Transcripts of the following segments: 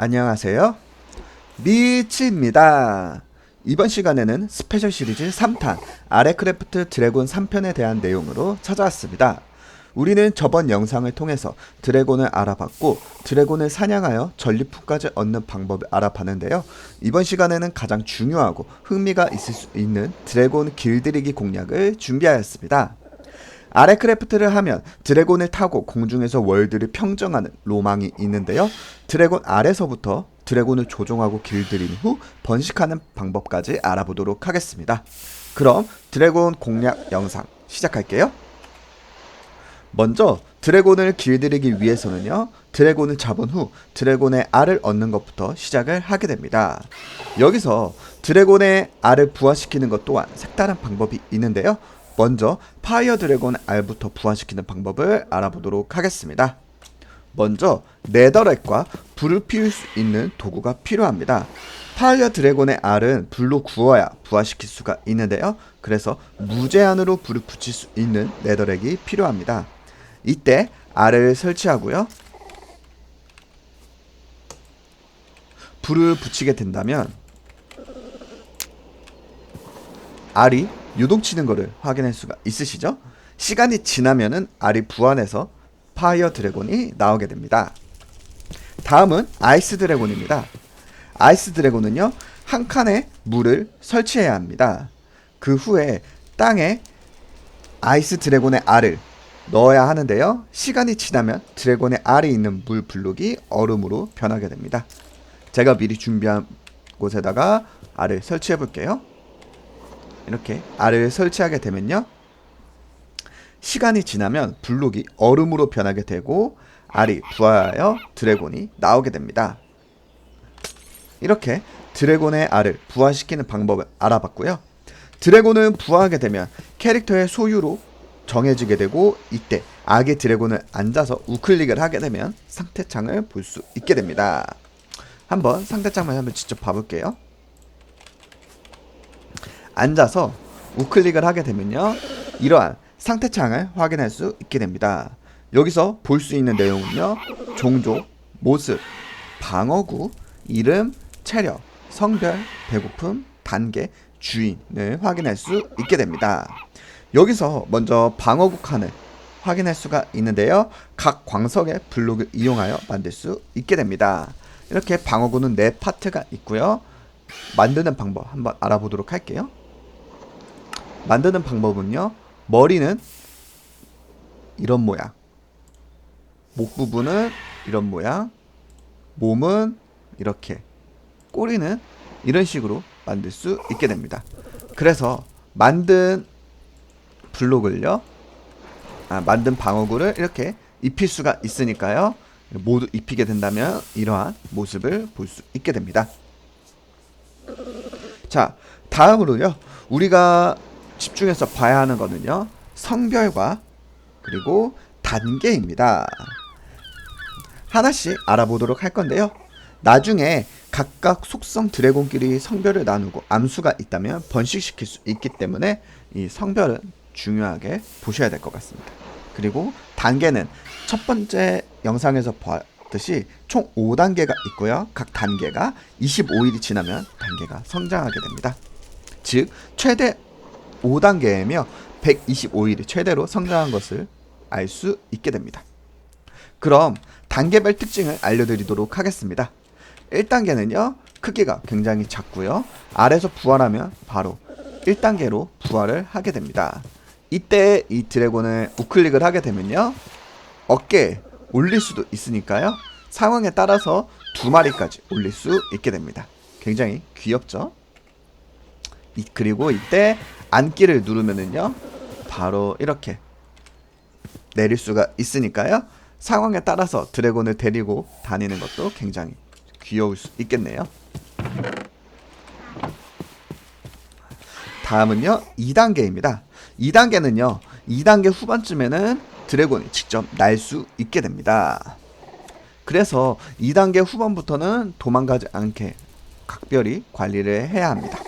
안녕하세요. 미치입니다. 이번 시간에는 스페셜 시리즈 3탄 아레크래프트 드래곤 3편에 대한 내용으로 찾아왔습니다. 우리는 저번 영상을 통해서 드래곤을 알아봤고 드래곤을 사냥하여 전리품까지 얻는 방법을 알아봤는데요. 이번 시간에는 가장 중요하고 흥미가 있을 수 있는 드래곤 길들이기 공략을 준비하였습니다. 아레크래프트를 하면 드래곤을 타고 공중에서 월드를 평정하는 로망이 있는데요. 드래곤 아래서부터 드래곤을 조종하고 길들인 후 번식하는 방법까지 알아보도록 하겠습니다. 그럼 드래곤 공략 영상 시작할게요. 먼저 드래곤을 길들이기 위해서는요. 드래곤을 잡은 후 드래곤의 알을 얻는 것부터 시작을 하게 됩니다. 여기서 드래곤의 알을 부화시키는 것 또한 색다른 방법이 있는데요. 먼저 파이어 드래곤 알부터 부화시키는 방법을 알아보도록 하겠습니다. 먼저 네더렉과 불을 피울 수 있는 도구가 필요합니다. 파이어 드래곤의 알은 불로 구워야 부화시킬 수가 있는데요. 그래서 무제한으로 불을 붙일 수 있는 네더렉이 필요합니다. 이때 알을 설치하고요. 불을 붙이게 된다면 알이 요동치는 것을 확인할 수가 있으시죠? 시간이 지나면은 알이 부활해서 파이어 드래곤이 나오게 됩니다. 다음은 아이스 드래곤입니다. 아이스 드래곤은요, 한 칸에 물을 설치해야 합니다. 그 후에 땅에 아이스 드래곤의 알을 넣어야 하는데요. 시간이 지나면 드래곤의 알이 있는 물 블록이 얼음으로 변하게 됩니다. 제가 미리 준비한 곳에다가 알을 설치해 볼게요. 이렇게 알을 설치하게 되면요. 시간이 지나면 블록이 얼음으로 변하게 되고 알이 부화하여 드래곤이 나오게 됩니다. 이렇게 드래곤의 알을 부화시키는 방법을 알아봤고요. 드래곤은 부화하게 되면 캐릭터의 소유로 정해지게 되고 이때 악의 드래곤을 앉아서 우클릭을 하게 되면 상태창을 볼 수 있게 됩니다. 한번 상태창만 한번 직접 봐볼게요. 앉아서 우클릭을 하게 되면요. 이러한 상태 창을 확인할 수 있게 됩니다. 여기서 볼 수 있는 내용은요. 종족, 모습, 방어구, 이름, 체력, 성별, 배고픔, 단계, 주인을 확인할 수 있게 됩니다. 여기서 먼저 방어구 칸을 확인할 수가 있는데요. 각 광석의 블록을 이용하여 만들 수 있게 됩니다. 이렇게 방어구는 네 파트가 있고요. 만드는 방법 한번 알아보도록 할게요. 만드는 방법은요. 머리는 이런 모양. 목 부분은 이런 모양. 몸은 이렇게. 꼬리는 이런 식으로 만들 수 있게 됩니다. 그래서 만든 블록을요. 아, 만든 방어구를 이렇게 입힐 수가 있으니까요. 모두 입히게 된다면 이러한 모습을 볼 수 있게 됩니다. 자, 다음으로요. 우리가 집중해서 봐야 하는 거는요. 성별과 그리고 단계입니다. 하나씩 알아보도록 할 건데요. 나중에 각각 속성 드래곤끼리 성별을 나누고 암수가 있다면 번식시킬 수 있기 때문에 이 성별은 중요하게 보셔야 될 것 같습니다. 그리고 단계는 첫 번째 영상에서 봤듯이 총 5단계가 있고요. 각 단계가 25일이 지나면 단계가 성장하게 됩니다. 즉 최대 5단계이며 125일이 최대로 성장한 것을 알 수 있게 됩니다. 그럼 단계별 특징을 알려드리도록 하겠습니다. 1단계는요, 크기가 굉장히 작고요. 아래서 부활하면 바로 1단계로 부활을 하게 됩니다. 이때 이 드래곤을 우클릭을 하게 되면요, 어깨에 올릴 수도 있으니까요. 상황에 따라서 두 마리까지 올릴 수 있게 됩니다. 굉장히 귀엽죠? 이, 그리고 이때 앉기를 누르면은요, 바로 이렇게 내릴 수가 있으니까요. 상황에 따라서 드래곤을 데리고 다니는 것도 굉장히 귀여울 수 있겠네요. 다음은요, 2단계입니다. 2단계는요, 2단계 후반쯤에는 드래곤이 직접 날 수 있게 됩니다. 그래서 2단계 후반부터는 도망가지 않게 각별히 관리를 해야 합니다.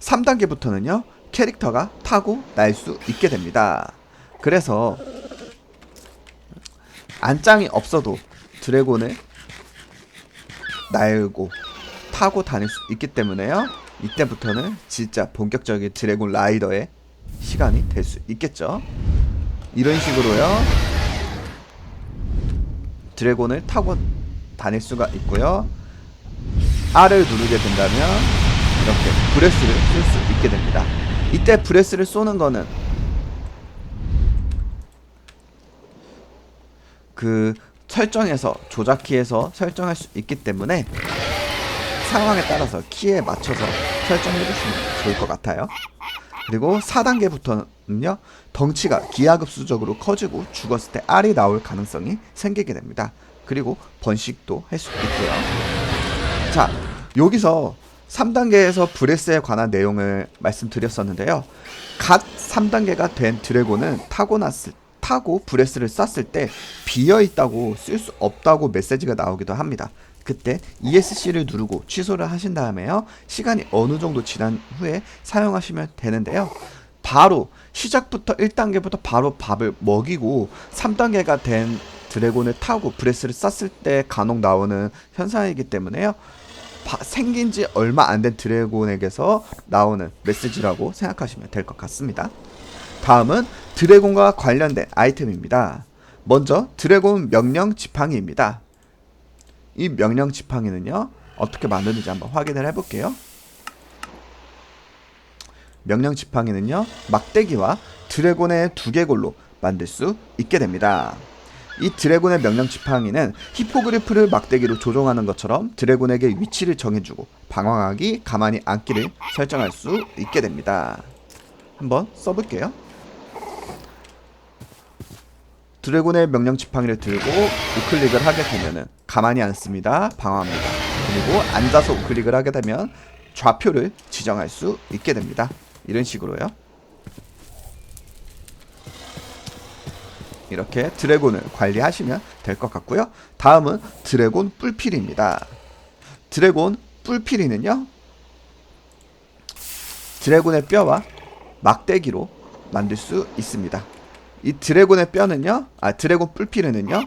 3단계부터는요, 캐릭터가 타고 날 수 있게 됩니다. 그래서 안장이 없어도 드래곤을 날고 타고 다닐 수 있기 때문에요. 이때부터는 진짜 본격적인 드래곤 라이더의 시간이 될 수 있겠죠. 이런 식으로요. 드래곤을 타고 다닐 수가 있고요. R을 누르게 된다면 이렇게 브레스를 쓸 수 있게 됩니다. 이때 브레스를 쏘는 거는 그 설정에서 조작키에서 설정할 수 있기 때문에 상황에 따라서 키에 맞춰서 설정해 주시면 좋을 것 같아요. 그리고 4단계부터는요 덩치가 기하급수적으로 커지고 죽었을 때 R이 나올 가능성이 생기게 됩니다. 그리고 번식도 할 수 있고요. 자 여기서 3단계에서 브레스에 관한 내용을 말씀드렸었는데요. 갓 3단계가 된 드래곤은 타고 났을 타고 브레스를 쐈을 때 비어 있다고 쓸 수 없다고 메시지가 나오기도 합니다. 그때 ESC를 누르고 취소를 하신 다음에요. 시간이 어느 정도 지난 후에 사용하시면 되는데요. 바로 시작부터 1단계부터 바로 밥을 먹이고 3단계가 된 드래곤을 타고 브레스를 쐈을 때 간혹 나오는 현상이기 때문에요. 바- 생긴 지 얼마 안 된 드래곤에게서 나오는 메시지라고 생각하시면 될 것 같습니다. 다음은 드래곤과 관련된 아이템입니다. 먼저 드래곤 명령 지팡이입니다. 이 명령 지팡이는요 어떻게 만드는지 한번 확인을 해볼게요. 명령 지팡이는요 막대기와 드래곤의 두개골로 만들 수 있게 됩니다. 이 드래곤의 명령 지팡이는 히포그리프를 막대기로 조종하는 것처럼 드래곤에게 위치를 정해주고 방황하기, 가만히 앉기를 설정할 수 있게 됩니다. 한번 써볼게요. 드래곤의 명령 지팡이를 들고 우클릭을 하게 되면은 가만히 앉습니다. 방어합니다. 그리고 앉아서 우클릭을 하게 되면 좌표를 지정할 수 있게 됩니다. 이런 식으로요. 이렇게 드래곤을 관리하시면 될 것 같고요. 다음은 드래곤 뿔필입니다. 드래곤 뿔필이는요. 드래곤의 뼈와 막대기로 만들 수 있습니다. 이 드래곤의 뼈는요. 아 드래곤 뿔필은요.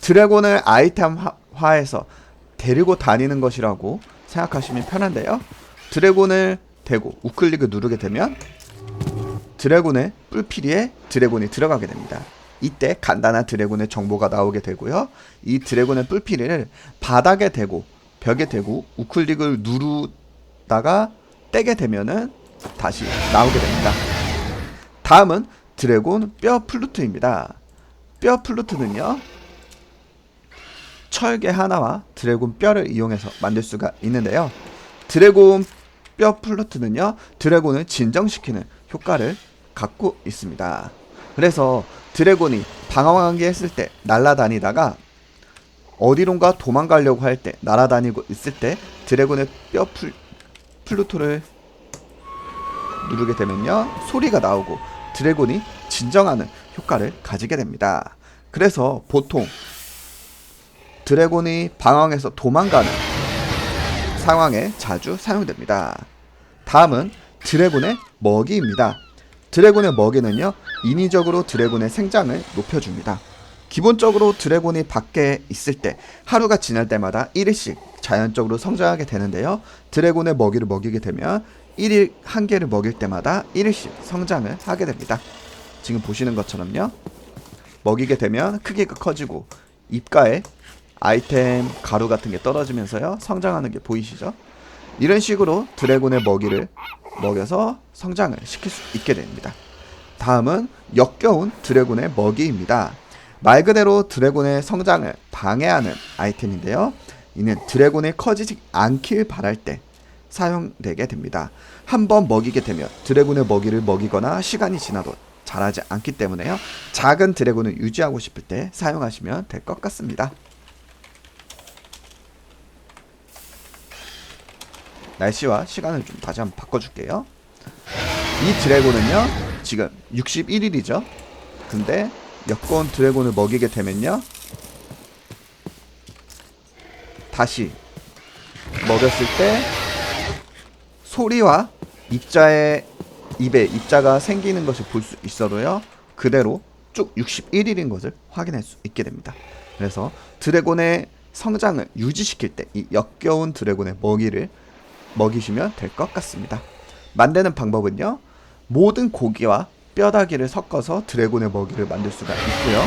드래곤을 아이템화해서 데리고 다니는 것이라고 생각하시면 편한데요. 드래곤을 대고 우클릭을 누르게 되면 드래곤의 뿔피리에 드래곤이 들어가게 됩니다. 이때 간단한 드래곤의 정보가 나오게 되고요. 이 드래곤의 뿔피리를 바닥에 대고 벽에 대고 우클릭을 누르다가 떼게 되면은 다시 나오게 됩니다. 다음은 드래곤 뼈 플루트입니다. 뼈 플루트는요. 철개 하나와 드래곤 뼈를 이용해서 만들 수가 있는데요. 드래곤 뼈 플루트는요. 드래곤을 진정시키는 효과를 갖고 있습니다. 그래서 드래곤이 방황하게 했을 때 날아다니다가 어디론가 도망가려고 할 때 날아다니고 있을 때 드래곤의 뼈 플, 플루토를 누르게 되면요 소리가 나오고 드래곤이 진정하는 효과를 가지게 됩니다. 그래서 보통 드래곤이 방황해서 도망가는 상황에 자주 사용됩니다. 다음은 드래곤의 먹이입니다. 드래곤의 먹이는요, 인위적으로 드래곤의 생장을 높여줍니다. 기본적으로 드래곤이 밖에 있을 때 하루가 지날 때마다 1일씩 자연적으로 성장하게 되는데요. 드래곤의 먹이를 먹이게 되면 1일 한 개를 먹일 때마다 1일씩 성장을 하게 됩니다. 지금 보시는 것처럼요. 먹이게 되면 크기가 커지고 입가에 아이템 가루 같은 게 떨어지면서요. 성장하는 게 보이시죠? 이런 식으로 드래곤의 먹이를 먹여서 성장을 시킬 수 있게 됩니다. 다음은 역겨운 드래곤의 먹이입니다. 말 그대로 드래곤의 성장을 방해하는 아이템인데요. 이는 드래곤이 커지지 않길 바랄 때 사용되게 됩니다. 한 번 먹이게 되면 드래곤의 먹이를 먹이거나 시간이 지나도 자라지 않기 때문에요. 작은 드래곤을 유지하고 싶을 때 사용하시면 될 것 같습니다. 날씨와 시간을 좀 다시 한번 바꿔줄게요. 이 드래곤은요, 지금 61일이죠. 근데 역거운 드래곤을 먹이게 되면요, 다시 먹였을 때 소리와 입자의 입에 입자가 생기는 것을 볼 수 있어도요, 그대로 쭉 61일인 것을 확인할 수 있게 됩니다. 그래서 드래곤의 성장을 유지시킬 때 이 역겨운 드래곤의 먹이를 먹이시면 될 것 같습니다. 만드는 방법은요. 모든 고기와 뼈다귀를 섞어서 드래곤의 먹이를 만들 수가 있고요.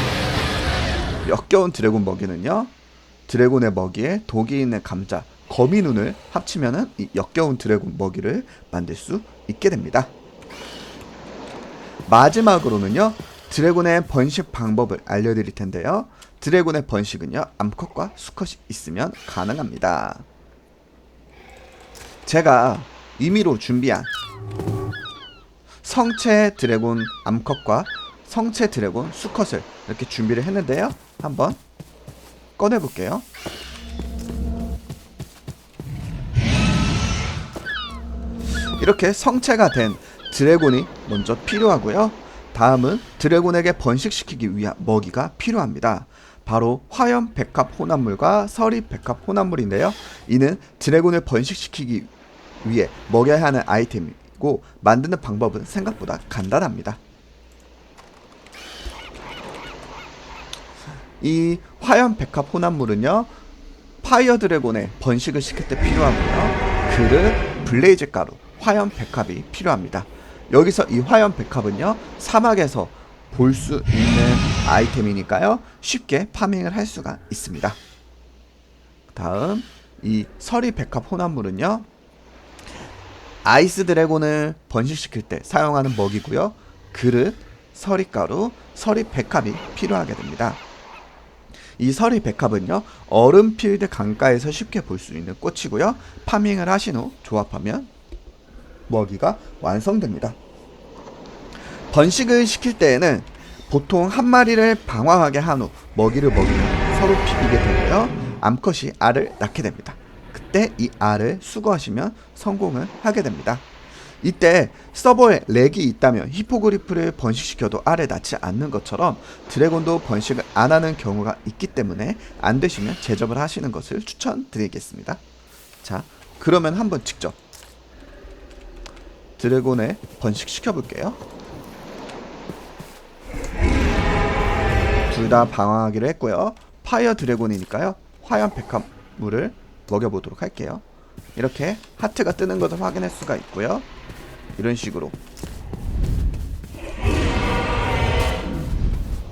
역겨운 드래곤 먹이는요. 드래곤의 먹이에 독이 있는 감자, 거미눈을 합치면은 이 역겨운 드래곤 먹이를 만들 수 있게 됩니다. 마지막으로는요. 드래곤의 번식 방법을 알려드릴 텐데요. 드래곤의 번식은요. 암컷과 수컷이 있으면 가능합니다. 제가 임의로 준비한 성체 드래곤 암컷과 성체 드래곤 수컷을 이렇게 준비를 했는데요. 한번 꺼내 볼게요. 이렇게 성체가 된 드래곤이 먼저 필요하고요. 다음은 드래곤에게 번식시키기 위한 먹이가 필요합니다. 바로 화염 백합 혼합물과 서리 백합 혼합물인데요. 이는 드래곤을 번식시키기 위해 먹여야 하는 아이템이고 만드는 방법은 생각보다 간단합니다. 이 화염 백합 혼합물은요. 파이어 드래곤의 번식을 시킬 때 필요하고요. 그릇, 블레이즈 가루, 화염 백합이 필요합니다. 여기서 이 화염 백합은요. 사막에서 볼 수 있는 아이템이니까요. 쉽게 파밍을 할 수가 있습니다. 다음 이 서리 백합 혼합물은요. 아이스 드래곤을 번식시킬 때 사용하는 먹이고요. 그릇, 서리가루, 서리 백합이 필요하게 됩니다. 이 서리 백합은요 얼음필드 강가에서 쉽게 볼 수 있는 꽃이고요 파밍을 하신 후 조합하면 먹이가 완성됩니다 번식을 시킬 때에는 보통 한 마리를 방황하게 한 후 먹이를 먹이면 서로 비비게 되고요 암컷이 알을 낳게 됩니다 그때 이 알을 수거하시면 성공을 하게 됩니다 이때 서버에 렉이 있다면 히포그리프를 번식시켜도 알에 낳지 않는 것처럼 드래곤도 번식을 안 하는 경우가 있기 때문에 안 되시면 제접을 하시는 것을 추천드리겠습니다. 자, 그러면 한번 직접 드래곤에 번식시켜 볼게요. 둘 다 방황하기로 했고요. 파이어 드래곤이니까요. 화염 백합물을 먹여보도록 할게요. 이렇게 하트가 뜨는 것을 확인할 수가 있고요. 이런 식으로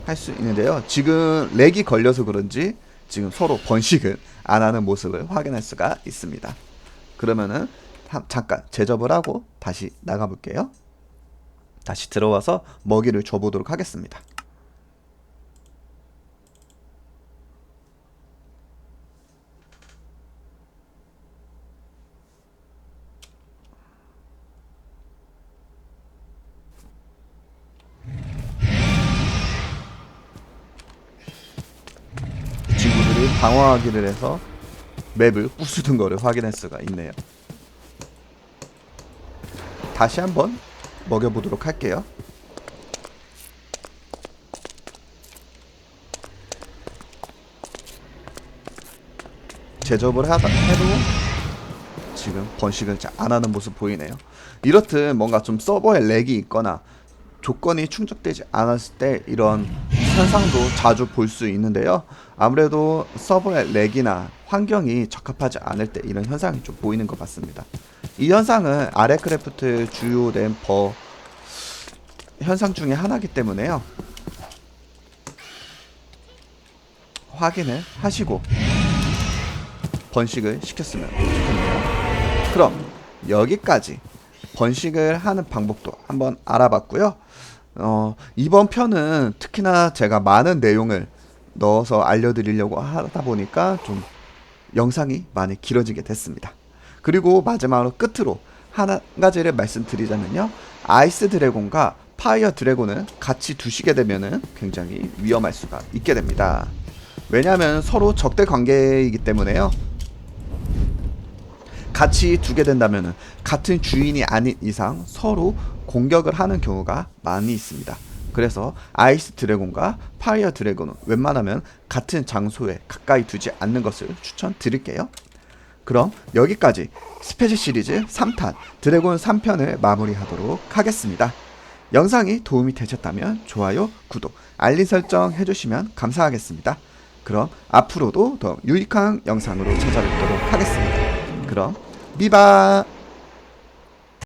할 수 있는데요. 지금 렉이 걸려서 그런지 지금 서로 번식을 안 하는 모습을 확인할 수가 있습니다. 그러면은 잠깐 제접을 하고 다시 나가 볼게요. 다시 들어와서 먹이를 줘보도록 하겠습니다. 친구들이 방황하기를 해서 맵을 부수는 거를 확인할 수가 있네요. 다시 한번 먹여보도록 할게요. 제접을 하다 해도 지금 번식을 잘 안 하는 모습 보이네요. 이렇듯 뭔가 좀 서버에 렉이 있거나 조건이 충족되지 않았을 때 이런 현상도 자주 볼 수 있는데요. 아무래도 서버의 렉이나 환경이 적합하지 않을 때 이런 현상이 좀 보이는 것 같습니다. 이 현상은 아레크래프트 주요 램퍼 현상 중에 하나이기 때문에요. 확인을 하시고 번식을 시켰으면 좋겠네요. 그럼 여기까지 번식을 하는 방법도 한번 알아봤고요. 어, 이번 편은 특히나 제가 많은 내용을 넣어서 알려드리려고 하다 보니까 좀 영상이 많이 길어지게 됐습니다. 그리고 마지막으로 끝으로 한 가지를 말씀드리자면요. 아이스 드래곤과 파이어 드래곤은 같이 두시게 되면은 굉장히 위험할 수가 있게 됩니다. 왜냐하면 서로 적대 관계이기 때문에요. 같이 두게 된다면 같은 주인이 아닌 이상 서로 공격을 하는 경우가 많이 있습니다. 그래서 아이스 드래곤과 파이어 드래곤은 웬만하면 같은 장소에 가까이 두지 않는 것을 추천드릴게요. 그럼 여기까지 스페셜 시리즈 3탄 드래곤 3편을 마무리하도록 하겠습니다. 영상이 도움이 되셨다면 좋아요, 구독, 알림 설정 해주시면 감사하겠습니다. 그럼 앞으로도 더 유익한 영상으로 찾아뵙도록 하겠습니다. 그럼 미바